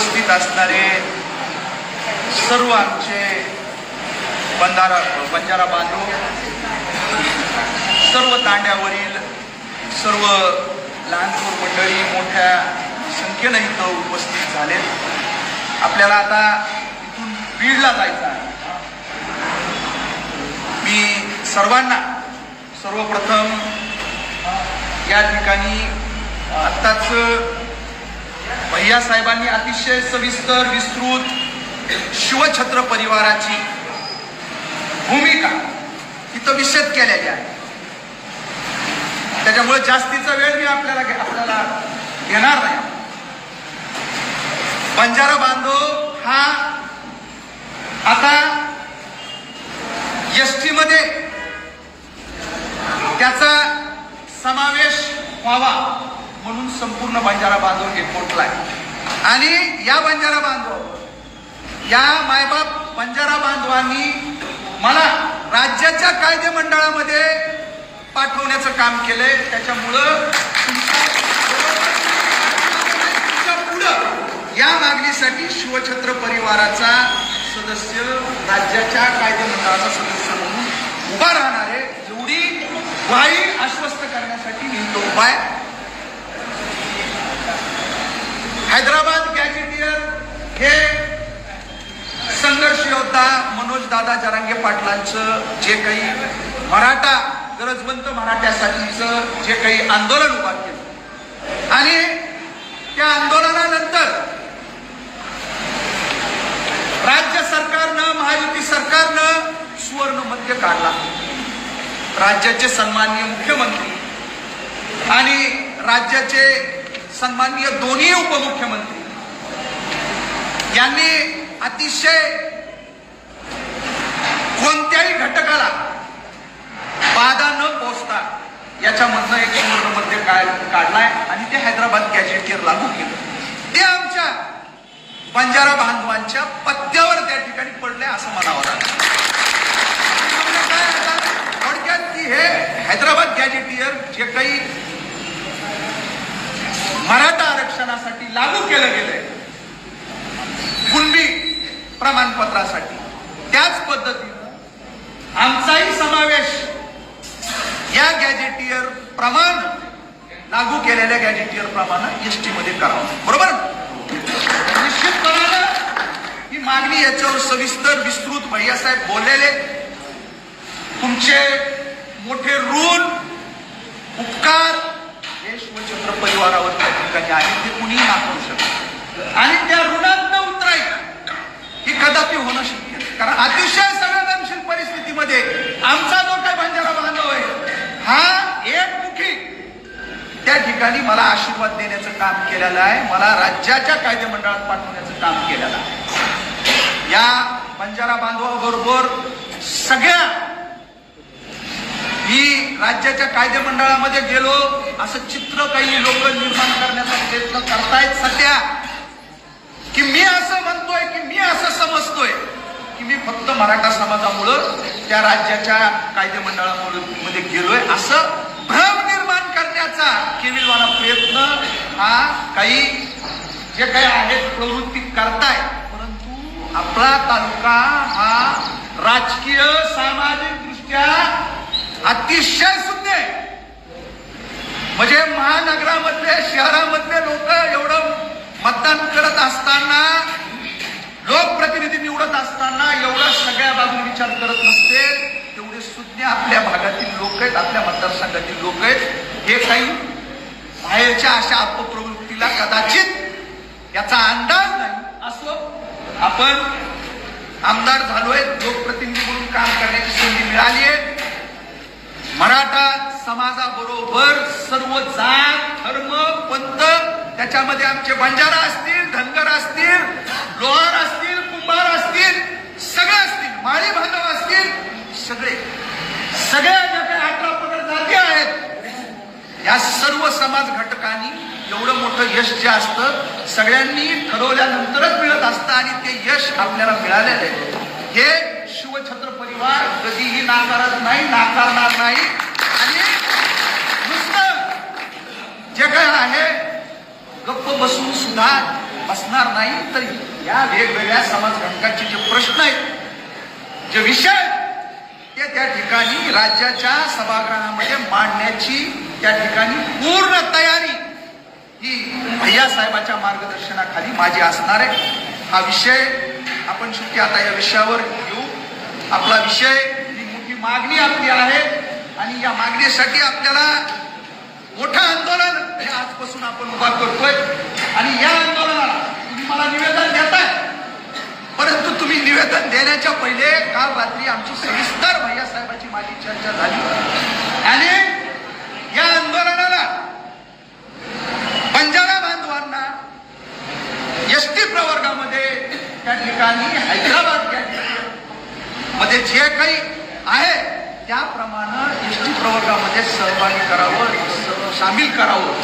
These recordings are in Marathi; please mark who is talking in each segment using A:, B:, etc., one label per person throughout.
A: उपस्थित असणारे सर्व आमचे बंधारा बंजारा बांधव सर्व तांड्यावरील सर्व लहानपूर मंडळी मोठ्या संख्येनं इथं उपस्थित झालेत. आपल्याला आता इथून बीडला जायचं आहे. मी सर्वांना सर्वप्रथम या ठिकाणी आत्ताच भैया साहेबांनी अतिशय सविस्तर विस्तृत शिवछत्र परिवाराची भूमिका इथं विषद केलेली आहे. त्याच्यामुळे जास्तीचा वेळ मी आपल्याला आपल्याला घेणार नाही. बंजारा बांधव हा आता एस टी मध्ये त्याचा समावेश व्हावा. म्हणून संपूर्ण बंजारा बांधव हे पोटलाय आणि या बंजारा बांधव या मायबाप बंजारा बांधवांनी मला राज्याच्या कायदे मंडळामध्ये पाठवण्याचं काम केलंय. त्याच्यामुळं तुमच्या पुढं या मागणीसाठी शिवछत्र परिवाराचा सदस्य राज्याच्या कायदे मंडळाचा सदस्य म्हणून उभा राहणार आहे. एवढी वाई आश्वस्त करण्यासाठी मी उपाय आहे हैदराबाद गॅजेटियर हे संघर्ष योद्धा मनोज दादा जरांगे पाटलांचं जे काही मराठा गरजवंत मराठ्यासाठीचं जे काही आंदोलन उभा केलं. आणि त्या आंदोलनानंतर राज्य सरकारनं महायुती सरकारनं सुवर्ण मध्य काढला. राज्याचे सन्माननीय मुख्यमंत्री आणि राज्याचे सन्माननीय दोन्ही उपमुख्यमंत्री. यांनी अतिशय कोणत्याही घटकाला बाधा न पोचता याच्यामधनं एक मध्ये काय काढलाय आणि ते हैदराबाद गॅजेटियर लागू केलं. ते आमच्या बंजारा बांधवांच्या पत्त्यावर त्या ठिकाणी पडले असं म्हणावं लागलं म्हणजे काय आता थोडक्यात की हे हैदराबाद गॅजेटियर जे काही मराठा आरक्षणासाठी लागू केलं गेलंय. कुणबी प्रमाणपत्रासाठी. त्याच पद्धतीनं आमचाही समावेश या गॅजेटियर प्रमाण लागू केलेल्या गॅजेटियर प्रमाण एस टी मध्ये करावं. बरोबर? निश्चितपणानं ही मागणी याच्यावर सविस्तर विस्तृत भैयासाहेब बोललेले. तुमचे मोठे ऋण उपकार हे शिवचंद्र परिवारावर त्या ठिकाणी आहे ते कुणीही नाकारू शकत आणि त्या ऋणात न उतरायचं. ही कदापि होणं शक्य नाही. कारण अतिशय संवेदनशील परिस्थितीमध्ये आमचा जो काही बंजारा बांधव आहे हा एकमुखी त्या ठिकाणी मला आशीर्वाद देण्याचं काम केलेलं आहे मला राज्याच्या कायदेमंडळात पाठवण्याचं काम केलेलं आहे. या बंजारा बांधवाबरोबर सगळ्या मी राज्याच्या कायदेमंडळामध्ये गेलो असं चित्र काही लोक निर्माण करण्याचा प्रयत्न करतायत सध्या. की मी असं म्हणतोय की मी असं समजतोय की मी फक्त मराठा समाजामुळं त्या राज्याच्या कायदे मंडळामध्ये गेलोय असं भ्रम निर्माण करण्याचा केविलवाला प्रयत्न हा काही जे काही आहेत प्रवृत्ती करताय. परंतु आपला तालुका हा राजकीय सामाजिक दृष्ट्या अतिशय सुज्ञ आहे. म्हणजे महानगरामधले शहरामधले लोक एवढं मतदान करत असताना लोकप्रतिनिधी निवडत असताना एवढा सगळ्या बाजूने विचार करत नसते. तेवढे सुज्ञ आपल्या भागातील लोक आहेत आपल्या मतदारसंघातील लोक आहेत. हे काही बाहेरच्या अशा अपप्रवृत्तीला कदाचित याचा अंदाज नाही. असो आपण आमदार झालोय लोकप्रतिनिधी म्हणून काम करण्याची संधी मिळाली आहे. मराठा समाजाबरोबर सर्व जात धर्म पंथ त्याच्यामध्ये आमचे बंजारा असतील धनगर असतील लोहार असतील कुंभार असतील सगळे असतील माळी बांधव असतील सगळे. सगळ्या ज्या काही अठरा पगड जाती आहेत. या सर्व समाज घटकांनी एवढं मोठं यश जे असतं सगळ्यांनी ठरवल्यानंतरच मिळत असतं आणि ते यश आपल्याला मिळालेलं आहे. हे शिवछत्र परिवार कधीही नाकारत नाही नाकारणार नाही. आणि नुसतं जे काय आहे बसून सुद्धा बसणार नाही तर या वेगवेगळ्या समाज घटकांचे जे प्रश्न आहेत जे विषय ते त्या ठिकाणी राज्याच्या सभागृहामध्ये मांडण्याची त्या ठिकाणी पूर्ण तयारी ही भैया साहेबांच्या मार्गदर्शनाखाली माझी असणार आहे. हा विषय आपण शेवटी आता या विषयावर घेऊ. आपला विषय ही मोठी मागणी आपली आहे आणि या मागणीसाठी आपल्याला मोठं आंदोलन. हे आजपासून आपण उभा करतोय. आणि या आंदोलनाला तुम्ही मला निवेदन देताय. परंतु तुम्ही निवेदन देण्याच्या पहिले काल रात्री आमची सविस्तर भैया साहेबांची माझी चर्चा झाली. आणि या आंदोलनाला बंजारा बांधवांना एस टी प्रवर्गामध्ये त्या ठिकाणी हैदराबाद त्या मध्ये जे काही आहे त्याप्रमाणे एस टी प्रवर्गामध्ये सहभागी करावं सामील करावं.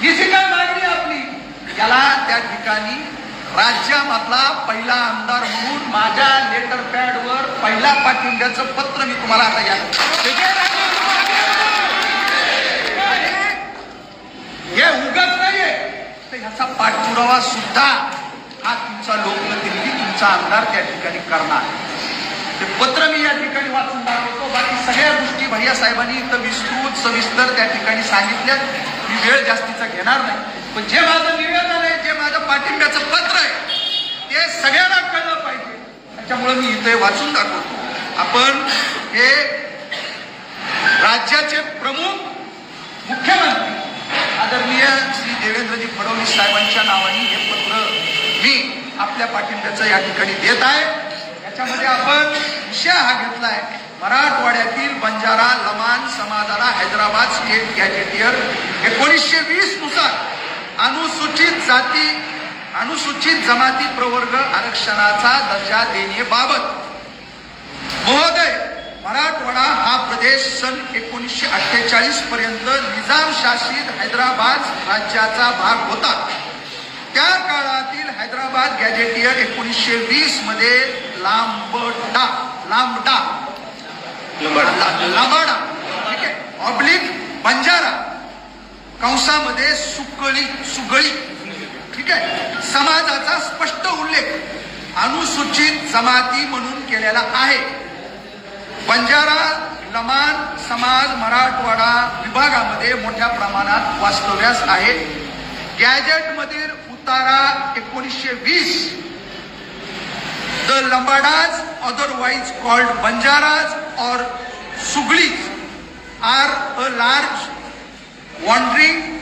A: ही जी काय मागणी आपली? त्याला त्या ठिकाणी राज्यामधला पहिला आमदार म्हणून माझ्या लेटर पॅडवर पहिला पाठिंब्याचं पत्र मी तुम्हाला आता या हे उगत नाहीये. तर ह्याचा पाठपुरावा सुद्धा हा तुमचा लोकप्रतिनिधी तुमचा आमदार त्या ठिकाणी करणार. ते पत्र मी या ठिकाणी वाचून दाखवतो. बाकी सगळ्या गोष्टी भैया साहेबांनी इथं विस्तृत सविस्तर त्या ठिकाणी सांगितल्यात. मी वेळ जास्तीचा घेणार नाही. पण जे माझं निवेदन आहे जे माझं पाठिंब्याचं पत्र आहे ते सगळ्यांना कळलं पाहिजे. त्याच्यामुळे मी इथे वाचून दाखवतो. आपण हे राज्याचे प्रमुख मुख्यमंत्री आदरणीय श्री देवेंद्रजी फडणवीस साहेबांच्या नावाने हे पत्र मी आपल्या पाठिंब्याचं या ठिकाणी देत आहे. याच्यामध्ये आपण विषय हा घेतलाय. मराठवाड्यातील बंजारा लमान समाजाला हैदराबाद स्टेट गॅजेटियर एकोणीसशे वीसनुसार अनुसूचित जाती अनुसूचित जमाती प्रवर्ग आरक्षणाचा दर्जा देण्याबाबत महोदय मराठवाडा हा प्रदेश सन एकोणीसशे अठ्ठेचाळीस पर्यंत निजाम शासित हैदराबाद राज्याचा भाग होता. त्या काळातील हैदराबाद गॅजेटियर एकोणीसशे वीसमध्ये लांबडा लांबडा. लांबाडा. ठीक आहे ऑब्लिक बंजारा. कंसामध्ये सुकळी सुगळी. ठीक आहे? समाजाचा स्पष्ट उल्लेख. अनुसूचित जमाती म्हणून केलेला आहे. बंजारा लमान समाज मराठवाडा विभागामध्ये मोठ्या प्रमाणात वास्तव्यास आहे. गॅजेटमधील उतारा एकोणीसशे वीस. The Lambadas, otherwise called Banjaras or Suglis, are a large wandering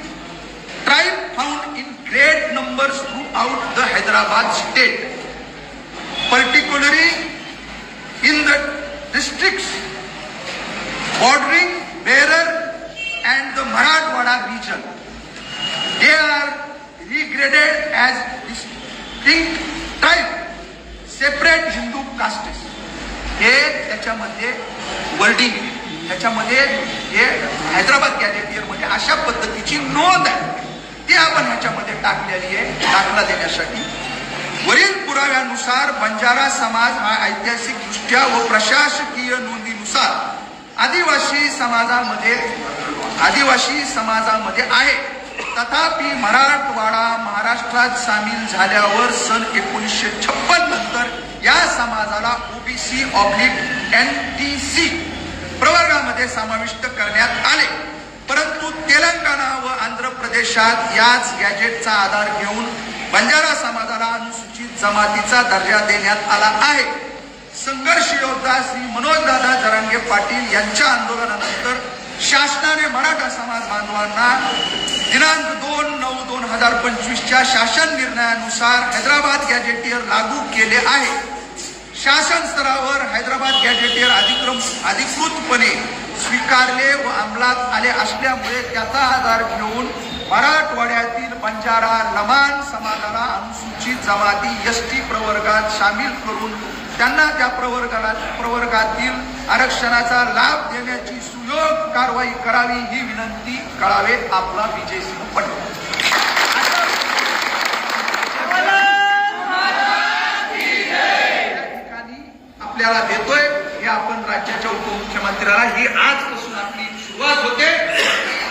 A: tribe found in great numbers throughout the Hyderabad state, particularly in the districts bordering Berar and the Marathwada region. They are regraded as distinct separate Hindu caste हे त्याच्यामध्ये वर्डिंग त्याच्यामध्ये हे हैदराबाद गॅलेटियरमध्ये अशा पद्धतीची नोंद आहे. ती आपण ह्याच्यामध्ये टाकलेली आहे दाखला देण्यासाठी. वरील पुराव्यानुसार बंजारा समाज हा ऐतिहासिक दृष्ट्या व प्रशासकीय नोंदीनुसार आदिवासी समाजामध्ये आदिवासी समाजामध्ये आहे. तथापि मराठवाडा महाराष्ट्रात सामील झाल्यावर सन एकोणीसशे छप्पन या समाजाला OBC oblique N T C प्रवर्गामध्ये समाविष्ट करण्यात आले. परंतु तेलंगणा व आंध्र प्रदेशात याच गॅजेटचा आधार घेऊन बंजारा समाजाला अनुसूचित जमातीचा दर्जा देण्यात आला आहे. संघर्ष योद्धा श्री मनोजदादा जरांगे पाटील यांच्या आंदोलनानंतर शासनाने मराठा समाज बांधवांना दिनांक दोन नऊ दोन हजार पंचवीसच्या शासन निर्णयानुसार हैदराबाद गॅजेटियर लागू केले आहे. शासन स्तरावर हैदराबाद गॅजेटियर अधिक्रम अधिकृतपणे स्वीकारले व अंमलात आले असल्यामुळे त्याचा आधार घेऊन मराठवाड्यातील बंजारा लमान समाजाला अनुसूचित जमाती एस टी प्रवर्गात सामील करून त्यांना त्या प्रवर्गाला प्रवर्गातील आरक्षणाचा लाभ देण्याची सुयोग कारवाई करावी ही विनंती कळावे आपला विजय सिंह पटेल या ठिकाणी आपल्याला देतोय हे आपण राज्याच्या उपमुख्यमंत्र्याला ही आजपासून आपली सुरुवात होते.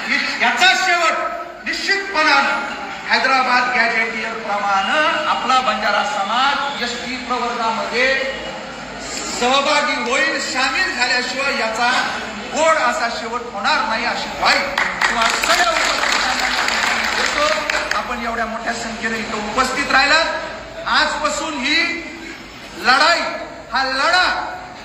A: ही- याचा शेवट निश्चितपणानं हैदराबाद गॅजेटियर प्रमाणे बंजारा समाज एस टी प्रवर्गामध्ये सहभागी होईल सामील झाल्याशिवाय याचा गोड असा शेवट होणार नाही अशी ग्वाही किंवा सगळ्या उपस्थितांना आपण एवढ्या मोठ्या संख्येने इथं उपस्थित राहिलात. आजपासून ही लढाई हा लढा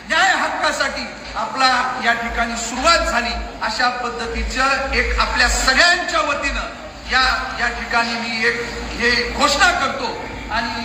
A: न्याय हक्कासाठी आपला या ठिकाणी सुरुवात झाली. अशा पद्धतीचं एक आपल्या सगळ्यांच्या वतीनं या या ठिकाणी मी एक हे घोषणा करतो. आणि